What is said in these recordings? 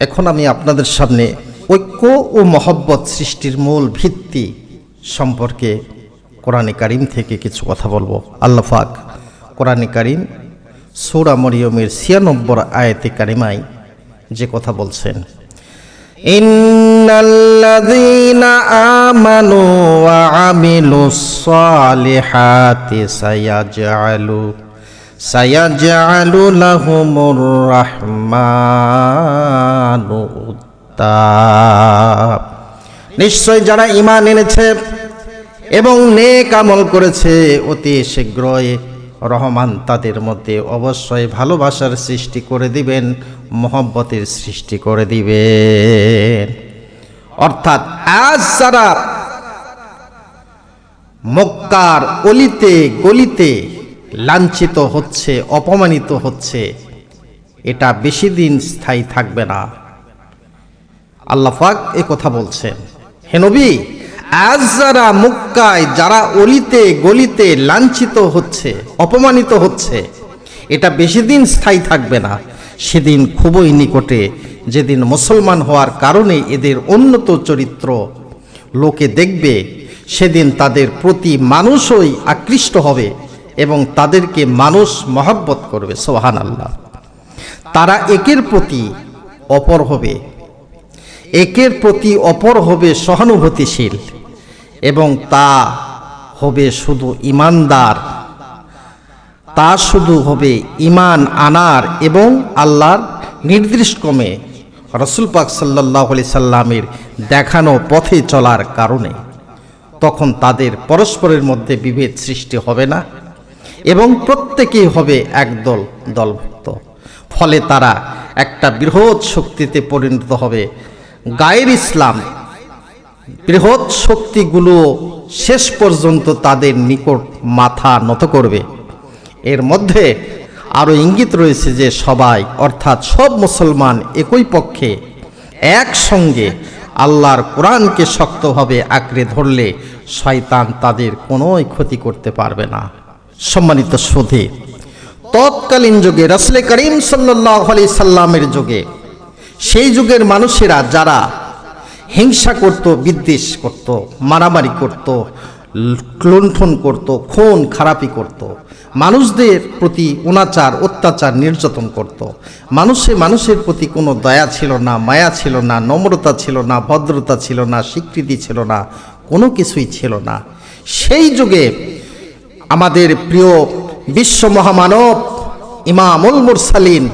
এখন আমি আপনাদের সামনে ঐক্য ও মহব্বত সৃষ্টির মূল ভিত্তি সম্পর্কে কোরআনে কারিম থেকে কিছু কথা বলব। আল্লাফাক কোরআনে কারিম সৌরা মরিয়মের ছিয়ানব্বর আয়াতে কারিমাই যে কথা বলছেন, ইন্নাল্লাযীনা আমানু ওয়া আমিলুস সালিহাতি সায়াজআলু সায়াজআলু লাহুমুর রাহমানু নিশ্চয় যারা ইমান এনেছে এবং নেক আমল করেছে, অতি শীঘ্রই রহমান তাদের মধ্যে অবশ্যই ভালোবাসার সৃষ্টি করে দিবেন, মহব্বতের সৃষ্টি করে দিবেন। অর্থাৎ আজ যারা মক্কার অলিতে, গলিতে লাঞ্ছিত হচ্ছে, অপমানিত হচ্ছে, এটা বেশি দিন স্থায়ী থাকবে না। আল্লাহ পাক এ কথা বলছেন, হে নবী আজ যারা মুক্কায় যারা অলিতে, গলিতে লাঞ্ছিত হচ্ছে, অপমানিত হচ্ছে, এটা বেশি দিন স্থায়ী থাকবে না। সেদিন খুবই নিকটে, যেদিন মুসলমান হওয়ার কারণে এদের উন্নত চরিত্র লোকে দেখবে, সেদিন তাদের প্রতি মানুষই আকৃষ্ট হবে। এবং তাদেরকে মানুষ মহব্বত করবে সোহান আল্লাহ তারা একের প্রতি অপর হবে, একের প্রতি অপর হবে সহানুভূতিশীল এবং তা হবে শুধু ইমানদার, তা শুধু হবে ইমান আনার এবং আল্লাহর নির্দিষ্টক্রমে রসুল পাক সাল্লাহ আলি সাল্লামের দেখানো পথে চলার কারণে। তখন তাদের পরস্পরের মধ্যে বিভেদ সৃষ্টি হবে না। এবং প্রত্যেকেই হবে একদল দলভুক্ত। ফলে তারা একটা বৃহৎ শক্তিতে পরিণত হবে। গায়ের ইসলাম, বৃহৎ শক্তিগুলো শেষ পর্যন্ত তাদের নিকট মাথা নত করবে। এর মধ্যে আরও ইঙ্গিত রয়েছে যে সবাই, অর্থাৎ সব মুসলমান একই পক্ষে, একসঙ্গে আল্লাহর কোরআনকে শক্তভাবে আঁকড়ে ধরলে শয়তান তাদের কোনোই ক্ষতি করতে পারবে না। সম্মানিত সুধে, তৎকালীন যুগে রসলে করিম সাল্লাহ আলি সাল্লামের যুগে, সেই যুগের মানুষেরা যারা হিংসা করত, বিদ্বেষ করত, মারামারি করত, লুণ্ঠন করত, খুন খারাপি করত, মানুষদের প্রতি অনাচার, অত্যাচার নির্যাতন করত। মানুষে মানুষের প্রতি কোনো দয়া ছিল না, মায়া ছিল না, নম্রতা ছিল না, ভদ্রতা ছিল না, স্বীকৃতি ছিল না, কোনো কিছুই ছিল না। সেই যুগে আমাদের প্রিয় বিশ্ব মহামানব ইমামুল মুরসালিন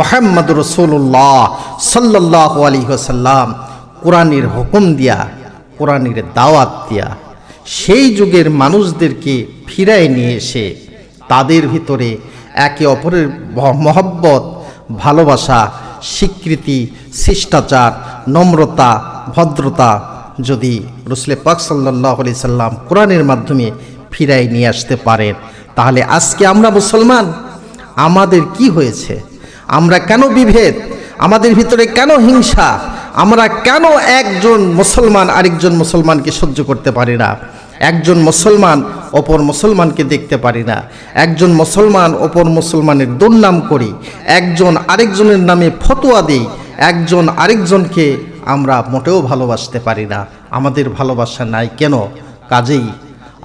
মোহাম্মদ রসুল্লাহ সাল্লাহ আলী সাল্লাম কোরআনের হুকুম দিয়া, কোরআনের দাওয়াত দিয়া, সেই যুগের মানুষদেরকে ফিরায় নিয়ে এসে তাদের ভিতরে একে অপরের মহব্বত, ভালোবাসা, স্বীকৃতি, শিষ্টাচার, নম্রতা, ভদ্রতা যদি রসুলে পাক সাল্লাহ আলি সাল্লাম কোরআনের মাধ্যমে ফিরাই নিয়ে আসতে পারেন তাহলে আজকে আমরা মুসলমান, আমাদের কি হয়েছে? আমরা কেন বিভেদ? আমাদের ভিতরে কেন হিংসা? আমরা কেন একজন মুসলমান আরেকজন মুসলমানকে সহ্য করতে পারি না? একজন মুসলমান অপর মুসলমানকে দেখতে পারি না। একজন মুসলমান অপর মুসলমানের দুর্নাম করি। একজন আরেকজনের নামে ফতোয়া দিই। একজন আরেকজনকে আমরা মোটেও ভালোবাসতে পারি না। আমাদের ভালোবাসা নাই কেন? কাজেই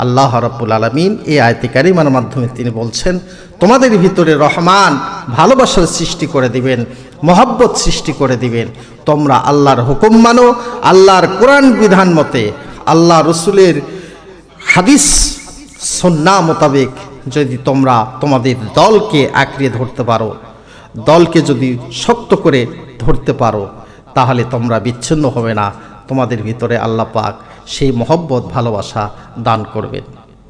আল্লাহ রব্বুল আলমিন এই আয়তে কারিমার মাধ্যমে তিনি বলছেন, তোমাদের ভিতরে রহমান ভালোবাসার সৃষ্টি করে দিবেন, মহব্বত সৃষ্টি করে দিবেন। তোমরা আল্লাহর হুকুম মানো, আল্লাহর কোরআন বিধান মতে। আল্লাহ রসুলের হাদিস, সন্না মোতাবেক যদি তোমরা তোমাদের দলকে আঁকড়ে ধরতে পারো, দলকে যদি শক্ত করে ধরতে পারো, তাহলে তোমরা বিচ্ছিন্ন হবে না। তোমাদের ভিতরে আল্লাহ পাক সেই মহব্বত ভালোবাসা দান করবেন।